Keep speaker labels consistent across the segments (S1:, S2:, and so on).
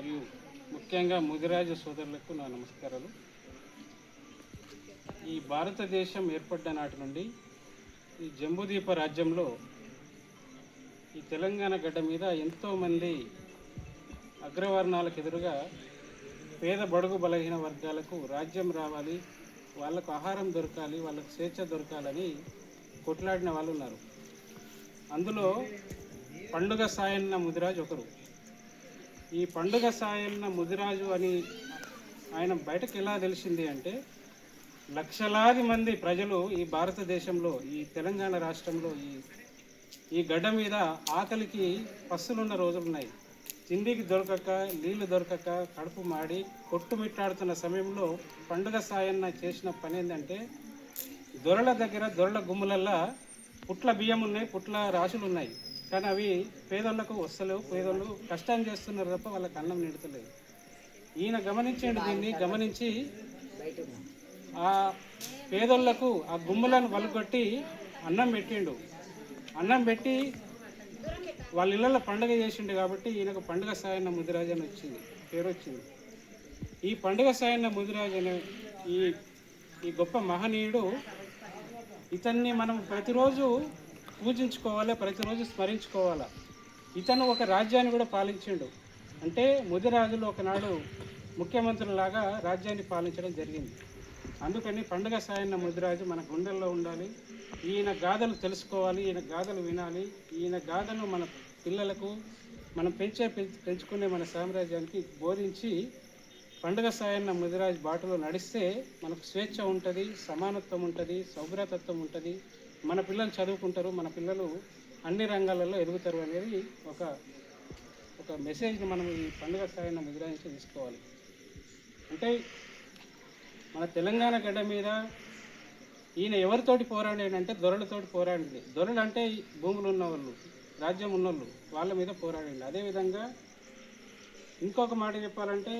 S1: మరియు ముఖ్యంగా ముదిరాజు సోదరులకు నా నమస్కారాలు. ఈ భారతదేశం ఏర్పడ్డ నాటి నుండి ఈ జంబుదీప రాజ్యంలో ఈ తెలంగాణ గడ్డ మీద ఎంతోమంది అగ్రవర్ణాలకు ఎదురుగా పేద బడుగు బలహీన వర్గాలకు రాజ్యం రావాలి వాళ్ళకు ఆహారం దొరకాలి వాళ్ళకు స్వేచ్ఛ దొరకాలని కొట్లాడిన వాళ్ళు ఉన్నారు అందులో పండుగ సాయన్న ముదిరాజ్ ఒకరు. ఈ పండుగ సాయన్న ముదిరాజు అని ఆయన బయటకు ఎలా తెలిసింది అంటే లక్షలాది మంది ప్రజలు ఈ భారతదేశంలో ఈ తెలంగాణ రాష్ట్రంలో ఈ ఈ గడ్డ మీద ఆకలికి పస్సులున్న రోజులు ఉన్నాయి తిండికి దొరకక నీళ్ళు దొరకక కడుపు మాడి కొట్టుమిట్టాడుతున్న సమయంలో పండుగ సాయన్న చేసిన పని ఏంటంటే దొరల దగ్గర దొరల గుమ్ములల్లా పుట్ల బియ్యం ఉన్నాయి పుట్ల రాశులు ఉన్నాయి కానీ అవి పేదోళ్ళకు వస్తలేవు. పేదోళ్ళు కష్టం చేస్తున్నారు తప్ప వాళ్ళకి అన్నం నిడతలేదు. ఈయన గమనించండి దీన్ని? గమనించి ఆ పేదోళ్ళకు ఆ గుమ్మలను వలుగొట్టి అన్నం పెట్టిండు. అన్నం పెట్టి వాళ్ళ ఇళ్ళల్లో పండుగ చేసిండు కాబట్టి ఈయనకు పండుగ సాయన్న ముదిరాజు అని వచ్చింది. పేరు వచ్చింది. ఈ పండుగ సాయన్న ముదిరాజు అనే ఈ ఈ గొప్ప మహనీయుడు ఇతన్ని మనం ప్రతిరోజు పూజించుకోవాలి ప్రతిరోజు స్మరించుకోవాలి? ఇతను ఒక రాజ్యాన్ని కూడా పాలించిండు. అంటే ముదిరాజులు ఒకనాడు ముఖ్యమంత్రులాగా రాజ్యాన్ని పాలించడం జరిగింది. అందుకని పండుగ సాయన్న ముదిరాజు మన గుండెల్లో ఉండాలి. ఈయన గాథలు తెలుసుకోవాలి ఈయన గాథలు వినాలి. ఈయన గాథను మన పిల్లలకు మనం పెంచే పెంచుకునే మన సామ్రాజ్యానికి బోధించి పండుగ సాయన్న ముదిరాజు బాటలో నడిస్తే మనకు స్వేచ్ఛ ఉంటుంది సమానత్వం ఉంటుంది సౌభ్రతత్వం ఉంటుంది. మన పిల్లలు చదువుకుంటారు మన పిల్లలు అన్ని రంగాలలో ఎదుగుతారు అనేది ఒక ఒక మెసేజ్ని మనం ఈ పండుగ స్థాయిని ముదిరాజ్ తీసుకోవాలి. అంటే మన తెలంగాణ గడ్డ మీద ఈయన ఎవరితోటి పోరాడాడంటే దొరలతోటి పోరాడింది. దొరలు అంటే భూములు ఉన్నవాళ్ళు రాజ్యం ఉన్నోళ్ళు వాళ్ళ మీద పోరాడింది. అదేవిధంగా ఇంకొక మాట చెప్పాలంటే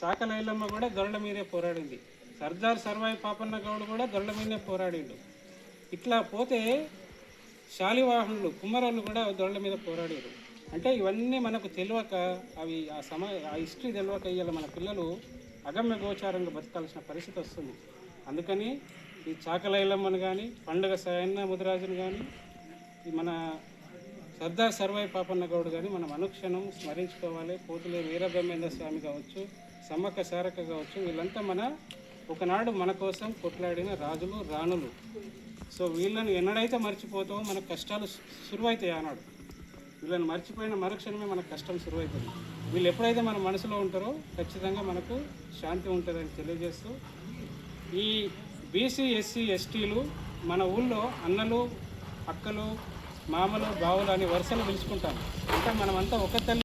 S1: సాకలైలమ్మ కూడా దొరల మీదే పోరాడింది. సర్దార్ సర్వాయి పాపన్న గౌడ్ కూడా దొరల మీదే పోరాడిండు. ఇట్లా పోతే శాలివాహనులు కుమ్మరాళ్ళు కూడా దొరల మీద పోరాడారు. అంటే ఇవన్నీ మనకు తెలియక అవి ఆ సమ ఆ హిస్టరీ తెలియక ఇవాళ మన పిల్లలు అగమ్య గోచారంగా బతకాల్సిన పరిస్థితి వస్తుంది. అందుకని ఈ చాకలైలమ్మను కానీ పండుగ సాయన్న ముదిరాజును కానీ ఈ మన సర్దార్ సర్వాయి పాపన్న గౌడ్ కానీ మనం అనుక్షణం స్మరించుకోవాలి. పోతులే వీరబ్రహ్మేంద్ర స్వామి కావచ్చు సమ్మక్క సారక్క కావచ్చు వీళ్ళంతా మన ఒకనాడు మన కోసం కొట్లాడిన రాజులు రాణులు. సో వీళ్ళని ఎన్నడైతే మర్చిపోతావో మన కష్టాలు సురువైతాయి అన్నాడు వీళ్ళని మర్చిపోయిన మరుక్షణమే మనకు కష్టం సురువైతుంది. వీళ్ళు ఎప్పుడైతే మన మనసులో ఉంటారో ఖచ్చితంగా మనకు శాంతి ఉంటుందని తెలియజేస్తూ ఈ బీసీ ఎస్సీ ఎస్టీలు మన ఊళ్ళో అన్నలు అక్కలు మామలు బావులు అని వరుసలు పిలుచుకుంటాం అంటే మనమంతా ఒక తల్లి